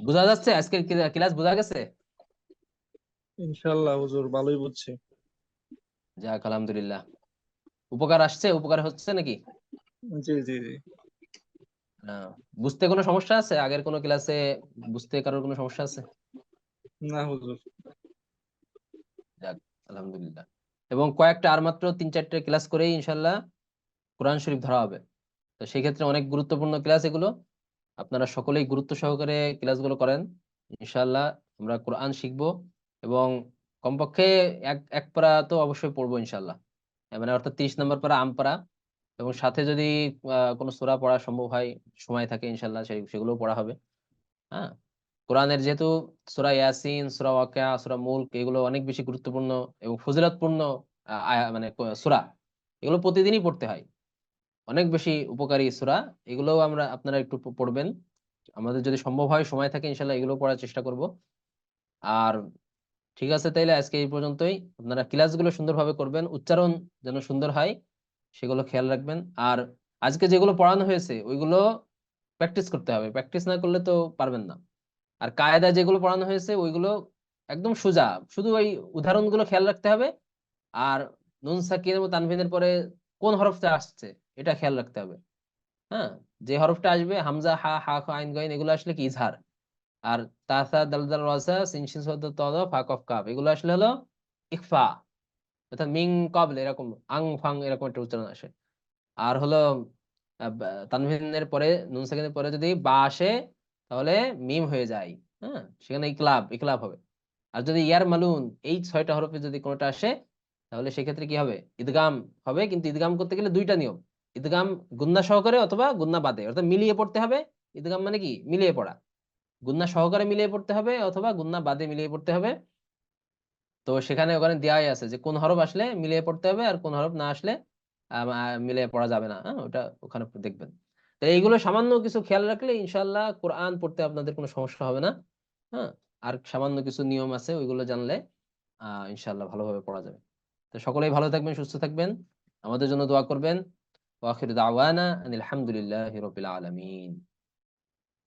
বোঝা যাচ্ছে? আজকের ক্লাস বোঝা গেছে? ইনশাল্লাহ হুজুর ভালোই বুঝছি। যাক আলহামদুলিল্লাহ। উপকার আসছে? উপকার হচ্ছে নাকি? জি জি জি। বুঝতে কোনো সমস্যা আছে? আগের কোনো ক্লাসে বুঝতে কারোর কোনো সমস্যা আছে? না হুজুর। যাক আলহামদুলিল্লাহ। এবং কয়েকটা আর মাত্র তিন চারটে ক্লাস করেই ইনশাল্লাহ কোরআন শরীফ ধরা হবে। তো সেই ক্ষেত্রে অনেক গুরুত্বপূর্ণ ক্লাস এগুলো। আপনারা সকলেই গুরুত্ব সহকারে ক্লাসগুলো করেন ইনশাল্লাহ আমরা কোরআন শিখব এবং কমপক্ষে এক এক পারা তো অবশ্যই পড়ব ইনশাল্লাহ মানে অর্থাৎ তিরিশ নম্বর পারা আম এবং সাথে যদি কোনো সোরা পড়া সম্ভব হয়, সময় থাকে ইনশাল্লাহ সেই, সেগুলোও পড়া হবে। হ্যাঁ কোরআনের যেহেতু সূরা ইয়াসিন, সূরা ওয়াকিয়া, সূরা মুলক এগুলো অনেক বেশি গুরুত্বপূর্ণ এবং ফজিলতপূর্ণ মানে সূরা এগুলো প্রতিদিনই পড়তে হয়। অনেক বেশি উপকারী সূরা এগুলোও আমরা আপনারা একটু পড়বেন। আমাদের যদি সম্ভব হয়, সময় থাকে, ইনশাল্লাহ এগুলো পড়ার চেষ্টা করব। আর ঠিক আছে, তাইলে আজকে এই পর্যন্তই। আপনারা ক্লাসগুলো সুন্দরভাবে করবেন, উচ্চারণ যেন সুন্দর হয়, সেগুলো খেয়াল রাখবেন। আর আজকে যেগুলো পড়ানো হয়েছে, ওইগুলো প্র্যাকটিস করতে হবে। প্র্যাকটিস না করলে তো পারবেন না। আর কায়দা যেগুলো পড়ানো হয়েছে, ওইগুলো একদম সোজা। শুধু ওই উদাহরণগুলো খেয়াল রাখতে হবে। আর নুন সাকিন এবং তানভিনের পরে কোন হরফটা আসছে? এটা খেয়াল রাখতে হবে। হ্যাঁ? যে হরফটা আসবে, হামজা, হা হা আইন গইন এগুলো আসলে কি? ইজহার। আর তাসা দালদাল রাসা সিন, শিন, সদ তদ ফা, কফ, কাফ, এগুলো আসলে হলো ইকফা। অর্থাৎ মিং, কবল, এরকম, আং, ফাং, এরকম একটা উচ্চারণ আসে। আর হলো তানভিনের পরে, নুন সাকিনের পরে যদি বা আসে, তাহলে মিম হয়ে যায়। হ্যাঁ? সেখানে ইকলাব ইকলাব হবে। আর যদি ইয়ার মালুন, এই ছয়টা হরফে যদি কোনোটা আসে তাহলে সেক্ষেত্রে কি হবে? ইদগাম হবে, কিন্তু ইদগাম করতে গেলে দুইটা নিয়ম। ইদগাম গুন্না সহকারে অথবা গুন্না বাদে। অর্থাৎ মিলিয়ে পড়তে হবে। ইদগাম মানে কি? মিলিয়ে পড়া। গুন্না সহকারে মিলিয়ে পড়তে হবে অথবা গুন্না বাদে মিলিয়ে পড়তে হবে। তো সেখানে ওখানে দেওয়াই আছে যে কোন হরফ আসলে মিলিয়ে পড়তে হবে আর কোন হরফ না আসলে মিলিয়ে পড়া যাবে না। হ্যাঁ ওটা ওখানে দেখবেন। তো এইগুলো সামান্য কিছু খেয়াল রাখলে ইনশাল্লাহ কোরআন পড়তে আপনাদের কোনো সমস্যা হবে না। হ্যাঁ আর সামান্য কিছু নিয়ম আছে, ওইগুলো জানলে আহ ইনশাল্লাহ ভালোভাবে পড়া যাবে। তো সকলেই ভালো থাকবেন, সুস্থ থাকবেন। আমাদের জন্য দোয়া করবেন। ওয়াখির দাওয়ানা আনিল হামদুলিল্লাহি রাব্বিল আলামিন।